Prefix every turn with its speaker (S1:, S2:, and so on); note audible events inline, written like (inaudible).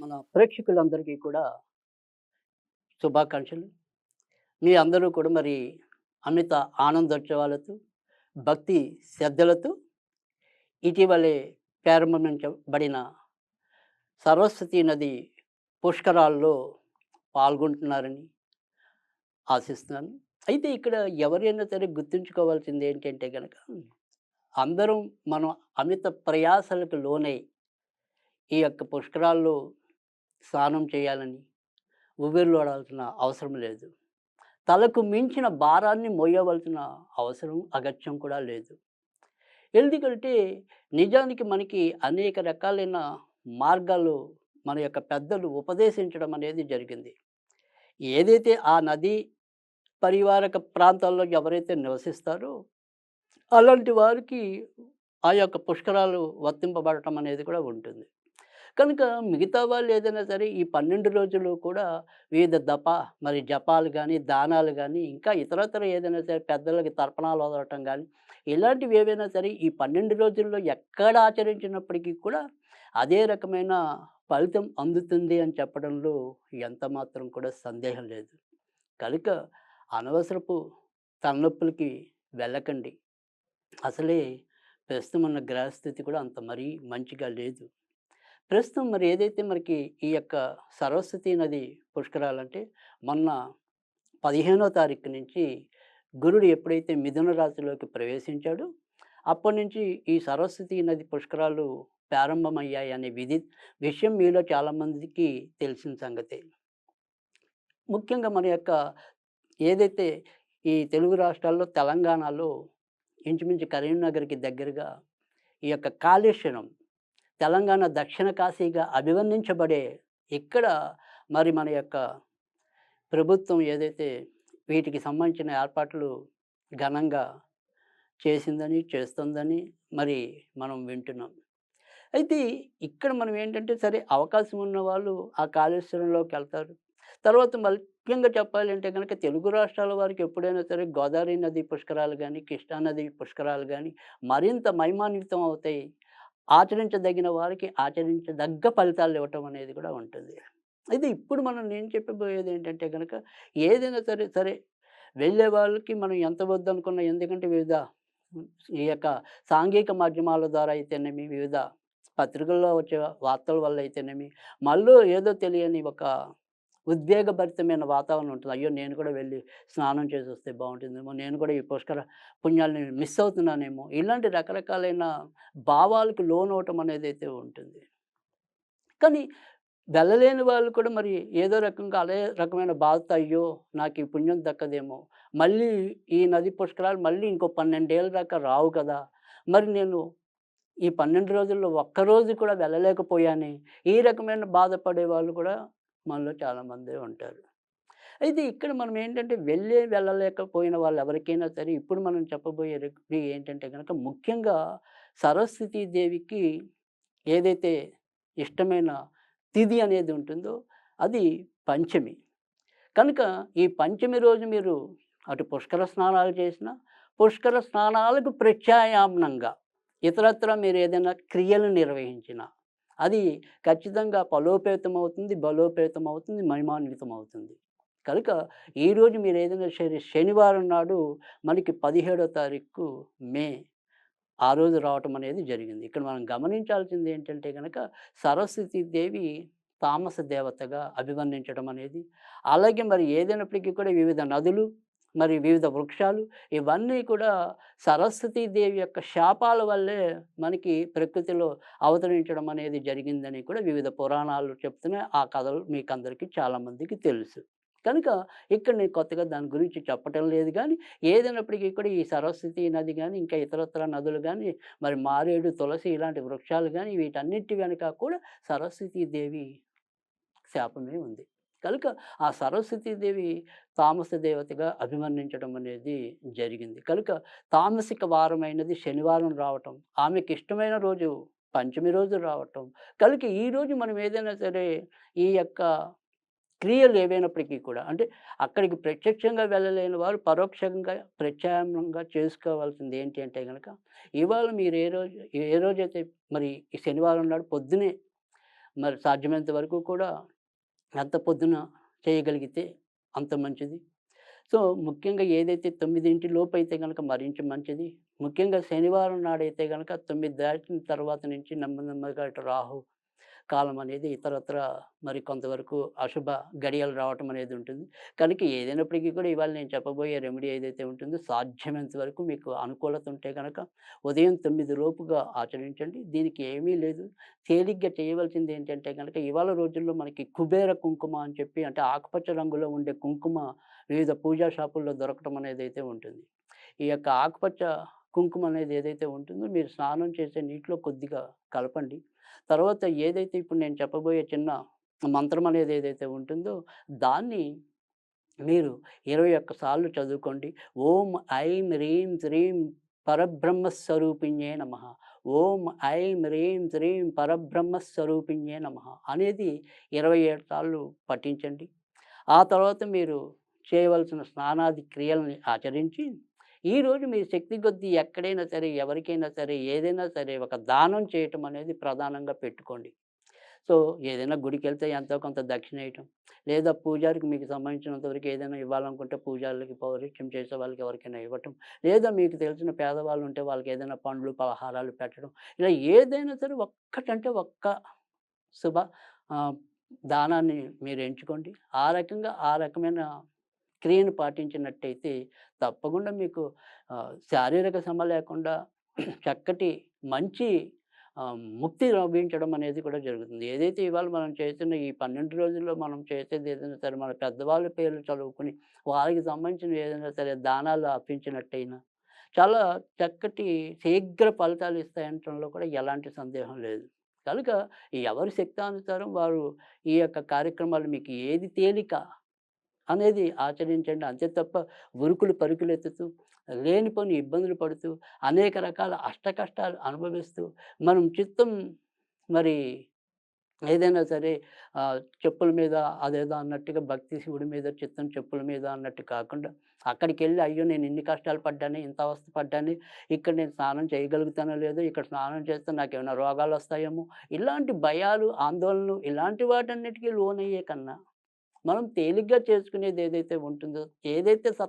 S1: మన ప్రేక్షకులందరికీ కూడా శుభాకాంక్షలు. మీ అందరూ కూడా మరి అమిత ఆనందోత్సవాలతో భక్తి శ్రద్ధలతో ఇటీవలే ప్రారంభించబడిన సరస్వతి నది పుష్కరాల్లో పాల్గొంటున్నారని ఆశిస్తున్నాను. అయితే ఇక్కడ ఎవరైనా సరే గుర్తుంచుకోవాల్సింది ఏంటంటే కనుక అందరం మనం అమిత ప్రయాసలకు లోనై ఈ యొక్క పుష్కరాల్లో స్నానం చేయాలని ఊబిర్లోడాల్సిన అవసరం లేదు. తలకు మించిన భారాన్ని మోయవలసిన అవసరం అగత్యం కూడా లేదు. ఎందుకంటే నిజానికి మనకి అనేక రకాలైన మార్గాలు మన యొక్క పెద్దలు ఉపదేశించడం అనేది జరిగింది. ఏదైతే ఆ నది పరివారక ప్రాంతాల్లో ఎవరైతే నివసిస్తారో అలాంటి వారికి ఆ యొక్క పుష్కరాలు వర్తింపబడటం అనేది కూడా ఉంటుంది. కనుక మిగతా వాళ్ళు ఏదైనా సరే ఈ పన్నెండు రోజులు కూడా వివిధ దప మరి జపాలు కానీ దానాలు కానీ ఇంకా ఇతరతర ఏదైనా సరే పెద్దలకి తర్పణాలు వదలటం కానీ ఇలాంటివి ఏవైనా సరే ఈ పన్నెండు రోజుల్లో ఎక్కడ ఆచరించినప్పటికీ కూడా అదే రకమైన ఫలితం అందుతుంది అని చెప్పడంలో ఎంత మాత్రం కూడా సందేహం లేదు. కనుక అనవసరపు తలనొప్పులకి వెళ్ళకండి. అసలే ప్రస్తుతం ఉన్న గ్రహస్థితి కూడా అంత మరీ మంచిగా లేదు. ప్రస్తుతం మరి ఏదైతే మనకి ఈ యొక్క సరస్వతి నది పుష్కరాలంటే మొన్న పదిహేనో తారీఖు నుంచి గురుడు ఎప్పుడైతే మిథున రాశిలోకి ప్రవేశించాడో అప్పటి నుంచి ఈ సరస్వతి నది పుష్కరాలు ప్రారంభమయ్యాయి అనే విధి విషయం మీలో చాలామందికి తెలిసిన సంగతే. ముఖ్యంగా మన యొక్క ఏదైతే ఈ తెలుగు రాష్ట్రాల్లో తెలంగాణలో ఇంచుమించు కరీంనగర్కి దగ్గరగా ఈ యొక్క కాళేశ్వరం తెలంగాణ దక్షిణ కాశీగా అభివర్ణించబడే ఇక్కడ మరి మన యొక్క ప్రభుత్వం ఏదైతే వీటికి సంబంధించిన ఏర్పాట్లు ఘనంగా చేసిందని చేస్తుందని మరి మనం వింటున్నాం. అయితే ఇక్కడ మనం ఏంటంటే సరే అవకాశం ఉన్న వాళ్ళు ఆ కాళేశ్వరంలోకి వెళ్తారు. తర్వాత ముఖ్యంగా చెప్పాలంటే కనుక తెలుగు రాష్ట్రాల వారికి ఎప్పుడైనా సరే గోదావరి నది పుష్కరాలు కానీ కృష్ణా నది పుష్కరాలు కానీ మరింత మహిమాన్వితం అవుతాయి. ఆచరించదగిన వారికి ఆచరించదగ్గ ఫలితాలు ఇవ్వటం అనేది కూడా ఉంటుంది. అయితే ఇప్పుడు మనం నేను చెప్పబోయేది ఏంటంటే కనుక ఏదైనా సరే సరే వెళ్ళే వాళ్ళకి మనం ఎంత వద్దు అనుకున్నా ఎందుకంటే వివిధ ఈ యొక్క సాంఘిక మాధ్యమాల ద్వారా అయితేనేమి వివిధ పత్రికల్లో వచ్చే వార్తల వల్ల అయితేనేమి మళ్ళీ ఏదో తెలియని ఒక ఉద్వేగభరితమైన వాతావరణం ఉంటుంది. అయ్యో! నేను కూడా వెళ్ళి స్నానం చేసి వస్తే బాగుంటుందేమో నేను కూడా ఈ పుష్కర పుణ్యాలని మిస్ అవుతున్నానేమో ఇలాంటి రకరకాలైన భావాలకు లోనవటం అనేది అయితే ఉంటుంది. కానీ వెళ్ళలేని వాళ్ళు కూడా మరి ఏదో రకంగా అదే రకమైన బాధతో అయ్యో! నాకు ఈ పుణ్యం దక్కదేమో మళ్ళీ ఈ నది పుష్కరాలు మళ్ళీ ఇంకో పన్నెండేళ్ళ దాకా రావు కదా! మరి నేను ఈ పన్నెండు రోజుల్లో ఒక్కరోజు కూడా వెళ్ళలేకపోయాను ఈ రకమైన బాధపడే వాళ్ళు కూడా మనలో చాలామంది ఉంటారు. అయితే ఇక్కడ మనం ఏంటంటే వెళ్ళే వెళ్ళలేకపోయిన వాళ్ళు ఎవరికైనా సరే ఇప్పుడు మనం చెప్పబోయే రెసిపీ ఏంటంటే కనుక ముఖ్యంగా సరస్వతీ దేవికి ఏదైతే ఇష్టమైన తిథి అనేది ఉంటుందో అది పంచమి. కనుక ఈ పంచమి రోజు మీరు అటు పుష్కర స్నానాలు చేసిన పుష్కర స్నానాలకు ప్రత్యాయామనంగా ఇతరత్ర మీరు ఏదైనా క్రియలు నిర్వహించిన అది ఖచ్చితంగా ఫలోపేతం అవుతుంది బలోపేతం అవుతుంది మహిమాన్వితం అవుతుంది కనుక ఈరోజు మీరు ఏదైనా సరే శనివారం నాడు మనకి పదిహేడో తారీఖు మే ఆ రోజు రావటం అనేది జరిగింది. ఇక్కడ మనం గమనించాల్సింది ఏంటంటే కనుక సరస్వతి దేవి తామస దేవతగా అభివర్ణించడం అనేది అలాగే మరి ఏదైనప్పటికీ కూడా వివిధ నదులు మరి వివిధ వృక్షాలు ఇవన్నీ కూడా సరస్వతీదేవి యొక్క శాపాల వల్లే మనకి ప్రకృతిలో అవతరించడం అనేది జరిగిందని కూడా వివిధ పురాణాలు చెప్తున్నాయి. ఆ కథలు మీకు అందరికీ చాలామందికి తెలుసు. కనుక ఇక్కడ నేను కొత్తగా దాని గురించి చెప్పటం లేదు కానీ ఏదైనప్పటికీ కూడా ఈ సరస్వతి నది కానీ ఇంకా ఇతరత్ర నదులు కానీ మరి మారేడు తులసి ఇలాంటి వృక్షాలు కానీ వీటన్నిటి వెనుక కూడా సరస్వతీదేవి శాపమే ఉంది. కనుక ఆ సరస్వతీదేవి తామస దేవతగా అభివర్ణించడం అనేది జరిగింది. కనుక తామసిక వారమైనది శనివారం రావటం ఆమెకి ఇష్టమైన రోజు పంచమి రోజు రావటం కనుక ఈ రోజు మనం ఏదైనా సరే ఈ యొక్క క్రియలు ఏవైనప్పటికీ కూడా అంటే అక్కడికి ప్రత్యక్షంగా వెళ్ళలేని వారు పరోక్షంగా ప్రత్యామ్నంగా చేసుకోవాల్సింది ఏంటి అంటే కనుక ఇవాళ మీరు ఏ రోజు ఏ రోజైతే మరి ఈ శనివారం నాడు పొద్దునే మరి సాధ్యమైనంత వరకు కూడా ఎంత పొద్దున చేయగలిగితే అంత మంచిది. సో ముఖ్యంగా ఏదైతే తొమ్మిదింటి లోపు అయితే కనుక మరింత మంచిది. ముఖ్యంగా శనివారం నాడైతే కనుక తొమ్మిది దాటిన తర్వాత నుంచి నెమ్మది నెమ్మదిగా ఇటు రాహు కాలం అనేది ఇతరత్ర మరి కొంతవరకు అశుభ గడియలు రావటం అనేది ఉంటుంది. కనుక ఏదైనప్పటికీ కూడా ఇవాళ నేను చెప్పబోయే రెమెడీ ఏదైతే ఉంటుందో సాధ్యమైనంత వరకు మీకు అనుకూలత ఉంటే కనుక ఉదయం తొమ్మిది లోపుగా ఆచరించండి. దీనికి ఏమీ లేదు. తేలిగ్గా చేయవలసింది ఏంటంటే కనుక ఇవాళ రోజుల్లో మనకి కుబేర కుంకుమ అని చెప్పి అంటే ఆకుపచ్చ రంగులో ఉండే కుంకుమ వివిధ పూజా షాపుల్లో దొరకటం అనేది అయితే ఉంటుంది. ఈ యొక్క ఆకుపచ్చ కుంకుమ అనేది ఏదైతే ఉంటుందో మీరు స్నానం చేసే నీటిలో కొద్దిగా కలపండి. తర్వాత ఏదైతే ఇప్పుడు నేను చెప్పబోయే చిన్న మంత్రం అనేది ఏదైతే ఉంటుందో దాన్ని మీరు ఇరవై ఒక్క సార్లు చదువుకోండి. ఓం ఐం రీం శ్రీం పరబ్రహ్మస్వరూపిణ్యే నమ. ఓం ఐం రీం శ్రీం పరబ్రహ్మస్వరూపిణ్యే నమ అనేది ఇరవై ఏడు సార్లు పఠించండి. ఆ తర్వాత మీరు చేయవలసిన స్నానాది క్రియల్ని ఆచరించి ఈరోజు మీ శక్తి కొద్దీ ఎక్కడైనా సరే ఎవరికైనా సరే ఏదైనా సరే ఒక దానం చేయటం అనేది ప్రధానంగా పెట్టుకోండి. సో ఏదైనా గుడికి వెళ్తే ఎంతో కొంత దక్షిణ వేయటం లేదా పూజారికి మీకు సంబంధించినంతవరకు ఏదైనా ఇవ్వాలనుకుంటే పూజారులకి పౌరుషం చేసే వాళ్ళకి ఎవరికైనా ఇవ్వటం లేదా మీకు తెలిసిన పేదవాళ్ళు ఉంటే వాళ్ళకి ఏదైనా పండ్లు పలహారాలు పెట్టడం ఇలా ఏదైనా సరే ఒక్కటంటే ఒక్క శుభ దానాన్ని మీరు ఎంచుకోండి. ఆ రకంగా ఆ రకమైన క్రియను పాటించినట్టయితే తప్పకుండా మీకు శారీరక శ్రమ లేకుండా (clears throat) చక్కటి మంచి ముక్తి లభించడం అనేది కూడా జరుగుతుంది. ఏదైతే ఇవాళ మనం చేస్తున్న ఈ పన్నెండు రోజుల్లో మనం చేసేది ఏదైనా సరే మన పెద్దవాళ్ళ పేర్లు చదువుకుని వాళ్ళకి సంబంధించిన ఏదైనా సరే దానాలు అర్పించినట్టయినా చాలా చక్కటి శీఘ్ర ఫలితాలు ఇస్తాయనటంలో కూడా ఎలాంటి సందేహం లేదు. కనుక ఎవరి శక్తానుసారం వారు ఈ యొక్క కార్యక్రమాలు మీకు ఏది తేలిక అనేది ఆచరించండి. అంతే తప్ప ఉరుకులు పరుకులు ఎత్తుతూ లేనిపోని ఇబ్బందులు పడుతూ అనేక రకాల అష్టకష్టాలు అనుభవిస్తూ మనం చిత్తం మరి ఏదైనా సరే చెప్పుల మీద అదేదో అన్నట్టుగా భక్తి శివుడి మీద చిత్తం చెప్పుల మీద అన్నట్టు కాకుండా అక్కడికి వెళ్ళి అయ్యో నేను ఇన్ని కష్టాలు పడ్డాను ఇంత అవస్థ పడ్డాను ఇక్కడ నేను స్నానం చేయగలుగుతానో లేదో ఇక్కడ స్నానం చేస్తే నాకు ఏమైనా రోగాలు వస్తాయేమో ఇలాంటి భయాలు ఆందోళనలు ఇలాంటి వాటన్నిటికీ లోనయ్యే కన్నా మనం తేలిగ్గా చేసుకునేది ఏదైతే ఉంటుందో ఏదైతే సత్